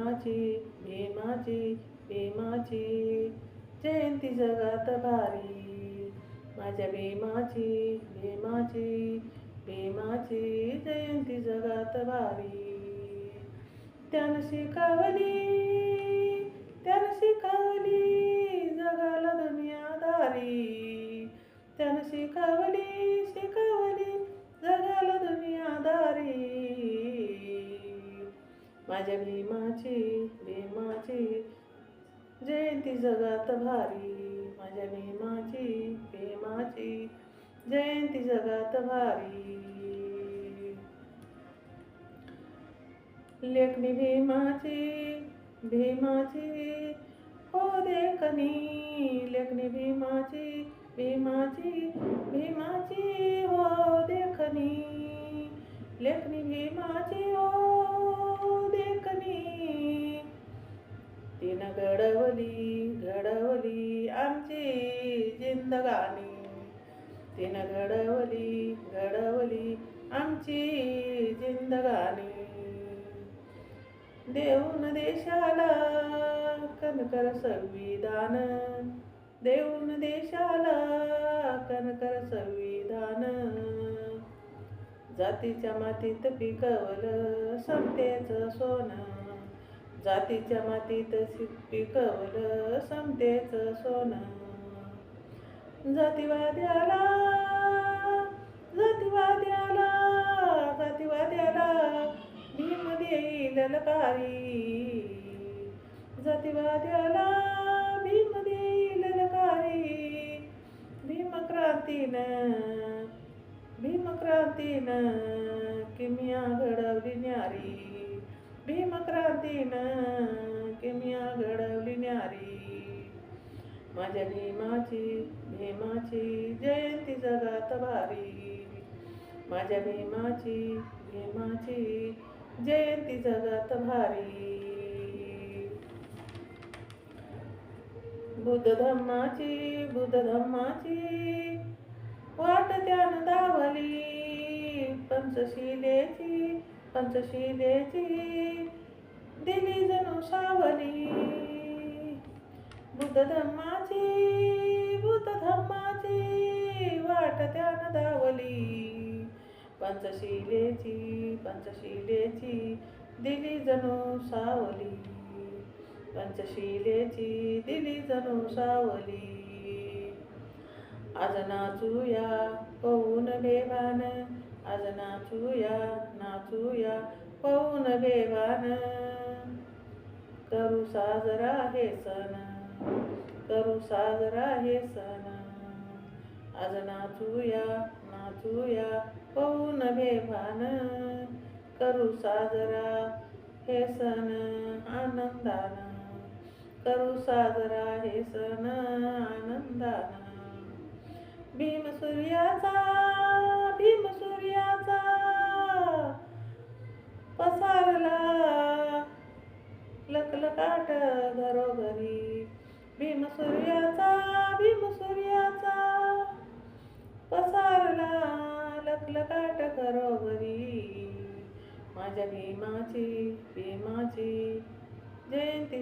भीमाची भीमाची भीमाची जयंती जगात भारी. माझ्या भीमाची भीमाची भीमाची जयंती जगात भारी. त्यानं शिकवली त्यानं शिकवली जगाला दुनियादारी. त्यानं शिकवली माझ्या भीमाची भीमाची जयंती जगात भारी. माझ्या भीमाची भीमाची जयंती जगात भारी. लेखनी भीमाची भीमाची, हो देखनी लेखनी भीमाची भीमाची भीमाची, हो देखनी लेखनी भीमाची, हो तिनं घडवली घडवली आमची जिंदगानी. तिनं घडवली घडवली आमची जिंदगानी. देऊन देशाला कनकर संविधान. देऊन देशाला कनकर संविधान. जातीच्या मातीत पिकवलं समतेचं सोनं. जातीच्या मातीत शि- पिकवलं समतेच सोनं. जातीवाद्याला जातीवाद्याला जातीवाद्याला भीम देईल ललकारी जातीवाद्याला भीम देईल ललकारी भीमक्रांतीनं भीमक्रांतीनं किमिया घडवली न्यारी. भीमक्रांतीनं किमिया घडवली न्यारी. माझ्या भीमाची भीमाची जयंती जगात भारी. माझ्या भीमाची भीमाची जयंती जगात भारी. बुद्ध धम्माची बुद्ध धम्माची वाट त्यानं दावली. पंचशिलेची पंचशिलेची दिली जणू सावली. बुद्ध धम्माची बुद्ध धम्माची वाट त्यानं धावली पंचशिलेची पंचशिलेची दिली जणू सावली. पंचशिलेची दिली जणू सावली. आज नाचूया पवून बेवान आज नाचूया नाचूया पवून बेवान करू साजरा हे सण करू साजरा हे सण. आज नाचूया नाचूया पवून भान करू साजरा हे सण आनंदान. करू साजरा हे सण आनंदान. भीम सूर्याचा भीम सूर्याचा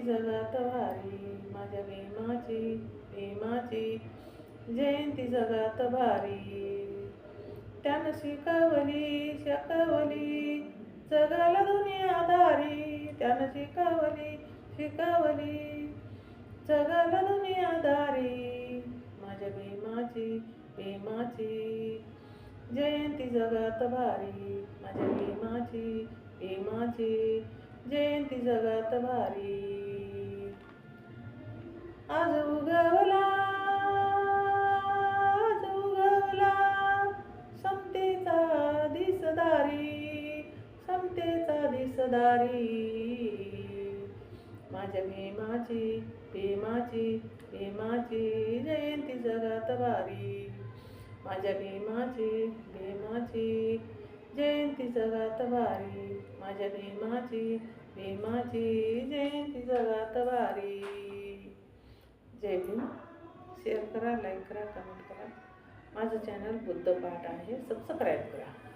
जगात भारी माझ्या भीमाची भीमाची जयंती जगात भारी त्यानं शिकवली शिकवली जगाला दुनियादारी त्यानं शिकवली शिकवली जगाला दुनियादारी माझ्या भीमाची भीमाची जयंती जगात भारी माझ्या भीमाची भीमाची जयंती जगात भारी दारी. माझ्या भीमाची भीमाची भीमाची जयंती जगात वारी. माझ्या भीमाची भीमाची जयंती जगात वारी. माझ्या भीमाची भीमाची जयंती जगात वारी. जय भीम. शेअर करा लाईक करा कमेंट करा. माझं चॅनल बुद्धपाठ आहे. सबस्क्राईब करा.